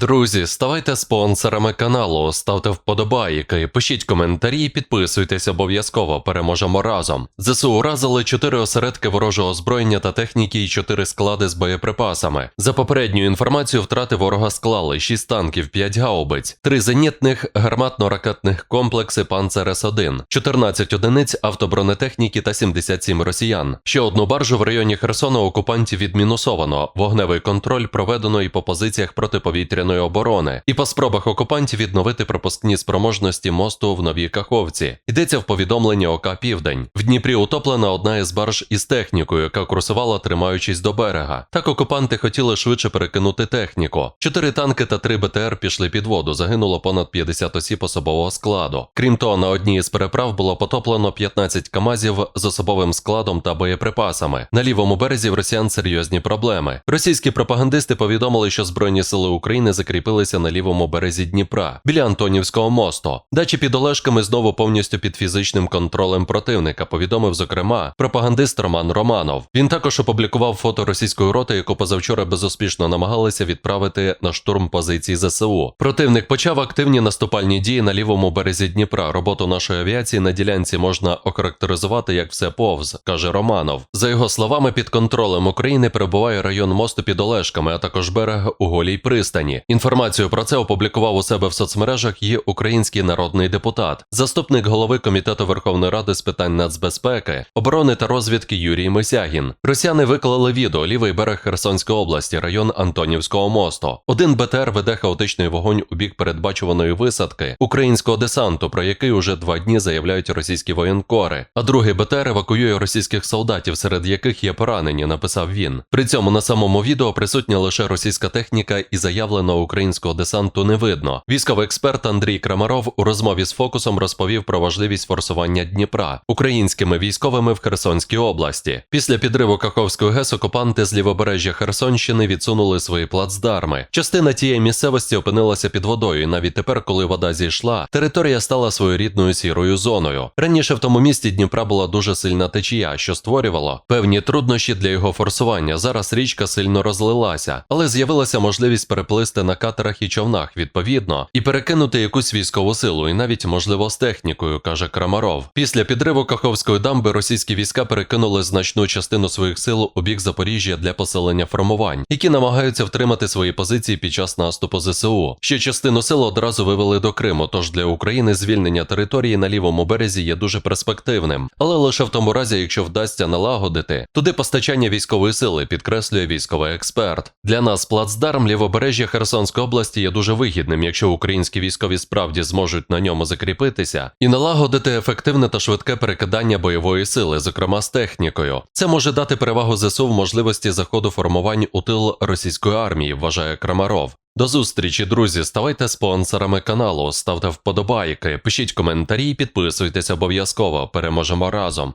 Друзі, ставайте спонсорами каналу, ставте вподобайки, пишіть коментарі, підписуйтесь обов'язково. Переможемо разом. ЗСУ уразили 4 осередки ворожого озброєння та техніки і 4 склади з боєприпасами. За попередньою інформацією, втрати ворога склали 6 танків, 5 гаубиць, 3 зенітних гарматно-ракетних комплекси Панцер С-1, 14 одиниць автобронетехніки та 77 росіян. Ще одну баржу в районі Херсона окупантів відмінусовано. Вогневий контроль проведено і по позиціях протиповітряної оборони, і по спробах окупантів відновити пропускні спроможності мосту в Новій Каховці. Йдеться в повідомленні ОК Південь. В Дніпрі утоплена одна із барж із технікою, яка курсувала, тримаючись до берега. Так окупанти хотіли швидше перекинути техніку. Чотири танки та три БТР пішли під воду. Загинуло понад 50 осіб особового складу. Крім того, на одній із переправ було потоплено 15 камазів з особовим складом та боєприпасами. На лівому березі в росіян серйозні проблеми. Російські пропагандисти повідомили, що Збройні сили України закріпилися на лівому березі Дніпра біля Антонівського мосту. Дачі під Олешками знову повністю під фізичним контролем противника. Повідомив зокрема пропагандист Роман Романов. Він також опублікував фото російської роти, яку позавчора безуспішно намагалися відправити на штурм позицій ЗСУ. Противник почав активні наступальні дії на лівому березі Дніпра. Роботу нашої авіації на ділянці можна охарактеризувати як все повз, каже Романов. За його словами, під контролем України перебуває район мосту під Олешками, а також берег у голій пристані. Інформацію про це опублікував у себе в соцмережах і український народний депутат, заступник голови комітету Верховної Ради з питань нацбезпеки, оборони та розвідки Юрій Мисягін. Росіяни виклали відео лівий берег Херсонської області, район Антонівського мосту. Один БТР веде хаотичний вогонь у бік передбачуваної висадки українського десанту, про який уже два дні заявляють російські воєнкори. А другий БТР евакуює російських солдатів, серед яких є поранені, написав він. При цьому на самому відео присутня лише російська техніка і заявленого українського десанту не видно. Військовий експерт Андрій Крамаров у розмові з фокусом розповів про важливість форсування Дніпра українськими військовими в Херсонській області. Після підриву Каховської ГЕС окупанти з лівобережжя Херсонщини відсунули свої плацдарми. Частина тієї місцевості опинилася під водою. і Навіть тепер, коли вода зійшла, територія стала своєрідною сірою зоною. Раніше в тому місті Дніпра була дуже сильна течія, що створювало певні труднощі для його форсування. Зараз річка сильно розлилася, але з'явилася можливість переплисти на катерах і човнах відповідно і перекинути якусь військову силу, і навіть можливо з технікою, каже Крамаров. Після підриву Каховської дамби російські війська перекинули значну частину своїх сил у бік Запоріжжя для посилення формувань, які намагаються втримати свої позиції під час наступу ЗСУ. Ще частину сил одразу вивели до Криму. Тож для України звільнення території на лівому березі є дуже перспективним, але лише в тому разі, якщо вдасться налагодити туди постачання військової сили, підкреслює військовий експерт. Для нас плацдарм лівобережжя Херсонської області є дуже вигідним, якщо українські військові справді зможуть на ньому закріпитися і налагодити ефективне та швидке перекидання бойової сили, зокрема з технікою. Це може дати перевагу ЗСУ в можливості заходу формувань у тил російської армії, вважає Крамаров. До зустрічі, друзі. Ставайте спонсорами каналу, ставте вподобайки, пишіть коментарі, підписуйтесь обов'язково. Переможемо разом.